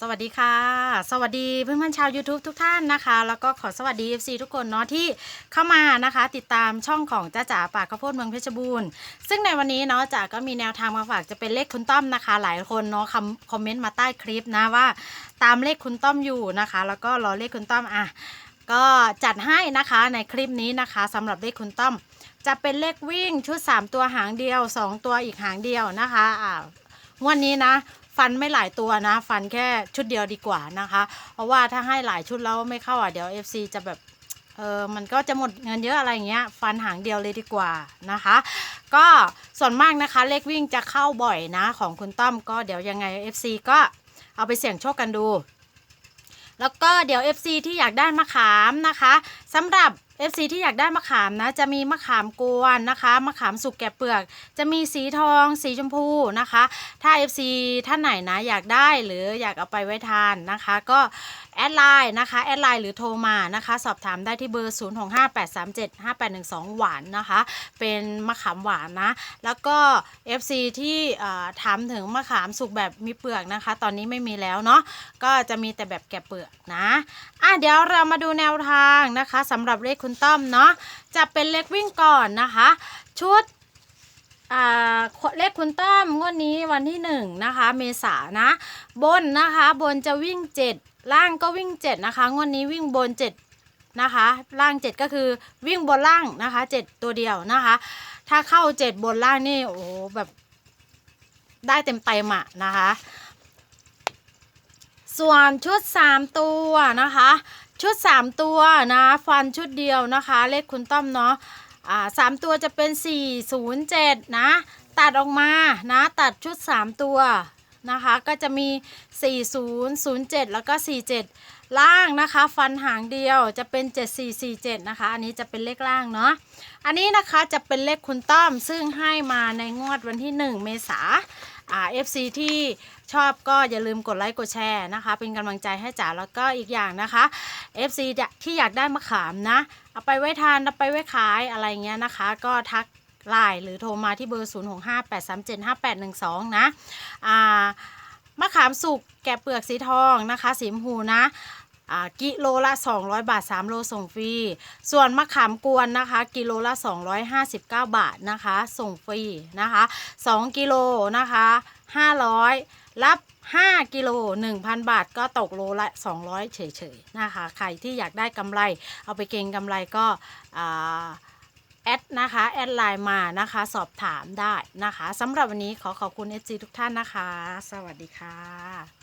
สวัสดีค่ะ สวัสดีเพื่อนๆชาว YouTube ทุกท่านนะคะ แล้วก็ขอสวัสดี FC ทุกคนเนาะที่เข้ามานะคะ ติดตามช่องของจ้าจ๋าปากข้าวโพดเมืองเพชรบูรณ์ซึ่งในวันนี้เนาะจ๋าก็มีแนวทางมาฝากจะเป็นเลขคุณต้อมนะคะ หลายคนเนาะคำคอมเมนต์มาใต้คลิปนะว่า ตามเลขคุณต้อมอยู่นะคะ แล้วก็รอเลขคุณต้อมอะก็จัดให้นะคะในคลิปนี้นะคะสำหรับเลขคุณต้อม จะเป็นเลขวิ่งชุด 3 ตัวหางเดียว 2 ตัวอีกหางเดียวนะคะอ่างวันนี้นะ ฟันไม่หลายตัวนะ ฟันแค่ชุดเดียวดีกว่านะคะ เพราะว่าถ้าให้หลายชุดแล้วไม่เข้าอะเดี๋ยว FC จะแบบเออมันก็จะหมดเงินเยอะอะไรเงี้ย ฟันหางเดียวเลยดีกว่านะคะ ก็ส่วนมากนะคะเลขวิ่งจะเข้าบ่อยนะของคุณต้อมก็เดี๋ยวยังไง FC ก็เอาไปเสี่ยงโชคกันดูแล้วก็เดี๋ยว FC ที่อยากได้มะขามนะคะสำหรับ FC ที่อยากได้มะขามนะ จะมีมะขามกวนนะคะ มะขามสุกแกะเปลือก จะมีสีทอง สีชมพูนะคะ ถ้า FC ท่านไหนนะอยากได้หรืออยากเอาไปไว้ทานนะคะ ก็ แอดไลน์นะคะแอดไลน์หรือโทรมานะคะ สอบถามได้ที่เบอร์ 0658375812 หวานนะคะ เป็นมะขามหวานนะ แล้วก็ FC ที่ถามถึงมะขามสุกแบบมีเปลือกนะคะ ตอนนี้ไม่มีแล้วเนาะก็จะมีแต่แบบแกะเปลือกนะอะเดี๋ยวเรามาดูแนวทางนะคะสำหรับเลขคุณต้อมเนาะจะเป็นเลขวิ่งก่อนนะคะ ชุดอ่า เลขคุณต้อมงวดนี้วันที่หนึ่งนะคะ เมษานะ บนนะคะ บนจะวิ่งเจ็ดล่างก็วิ่งเจ็ดนะคะ งวดนี้วิ่งบนเจ็ดนะคะ ล่างเจ็ดก็คือวิ่งบนล่างนะคะเจ็ดตัวเดียวนะคะ ถ้าเข้าเจ็ดบนล่างนี่โอ้โหแบบได้เต็มเต็มอะนะคะ ส่วนชุด3ตัวนะคะ ชุด3ตัวนะ ฟันชุดเดียวนะคะ เลขคุณต้อมเนาะ อ่าสามตัวจะเป็น 407 นะ ตัดออกมานะตัดชุด 3 ตัวนะคะก็จะมี 4007 แล้วก็ 47 ล่างนะคะ ฟันหางเดียวจะเป็น 7447 นะคะ อันนี้จะเป็นเลขล่างเนาะอันนี้นะคะจะเป็นเลขคุณต้อมซึ่งให้มาในงวดวันที่ 1 เมษา อ่า FC ที่ชอบก็อย่าลืมกดไลค์กดแชร์นะคะ เป็นกำลังใจให้จ๋าแล้วก็อีกอย่างนะคะ FC ที่อยากได้มะขามนะเอาไปไว้ทานเอาไปไว้ขายอะไรเงี้ยนะคะ ก็ทักไลน์หรือโทรมาที่เบอร์ 0 6 5 8 3 7 5 8 1 2 นะอ่ามะขามสุกแกะเปลือกสีทองนะคะ สีมพูนะ กิโลละ 200 บาท 3 โลส่งฟรี ส่วนมะขามกวนนะคะ กิโลละ 259 บาทนะคะ ส่งฟรีนะคะ 2 กิโลนะคะ 500 รับ 5 กิโล 1,000 บาท ก็ตกโลละ 200 เฉยๆนะคะ ใครที่อยากได้กำไร เอาไปเก็งกำไรก็แอดนะคะ แอดไลน์มานะคะ สอบถามได้นะคะสำหรับวันนี้ขอขอบคุณ SG ทุกท่านนะคะ สวัสดีค่ะ